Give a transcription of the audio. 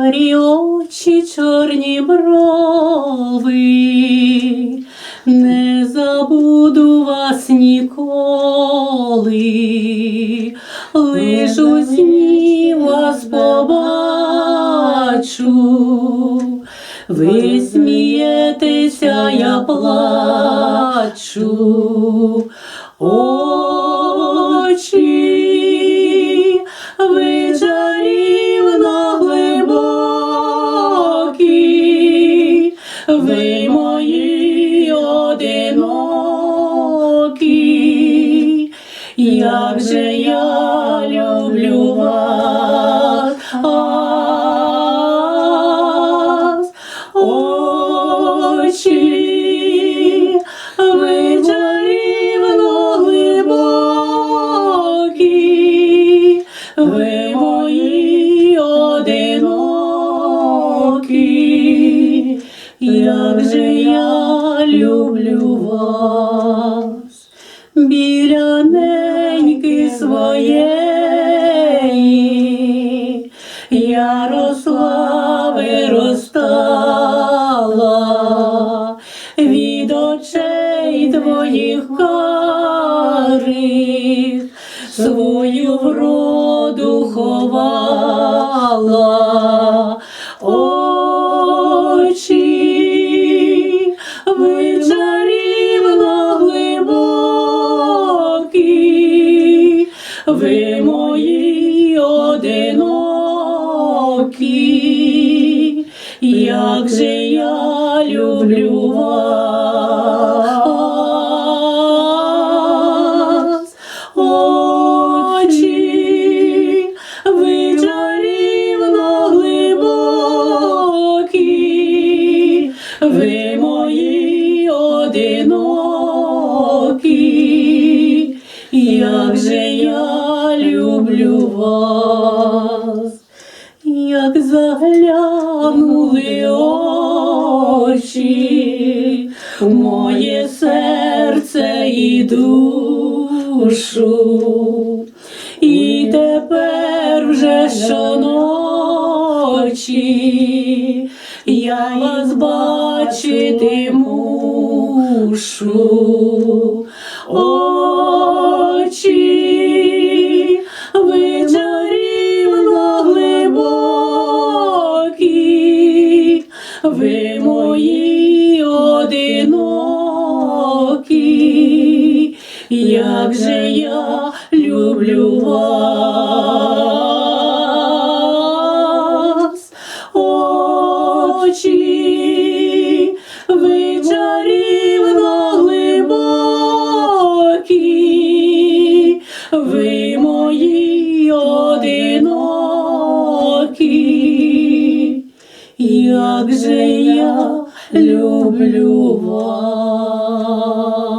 карі очі, чорні брови, не забуду вас ніколи, лиш у сні вас побачу, ви смієтеся, я плачу. Очі, ви мої одинокі, як же я люблю вас. Як же я люблю вас, біля неньки своєї, я росла, виростала від очей твоїх карих, свою вроду ви мої одинокі, як же я люблю вас. Очі, ви чарівно глибокі, ви мої одинокі, як же я люблю вас, як заглянули очі в моє серце і душу, і тепер вже щоночі я вас бачити мушу. Ви мої одинокі, як же я люблю вас. Очі, ви чарівно глибокі, як же я люблю вас.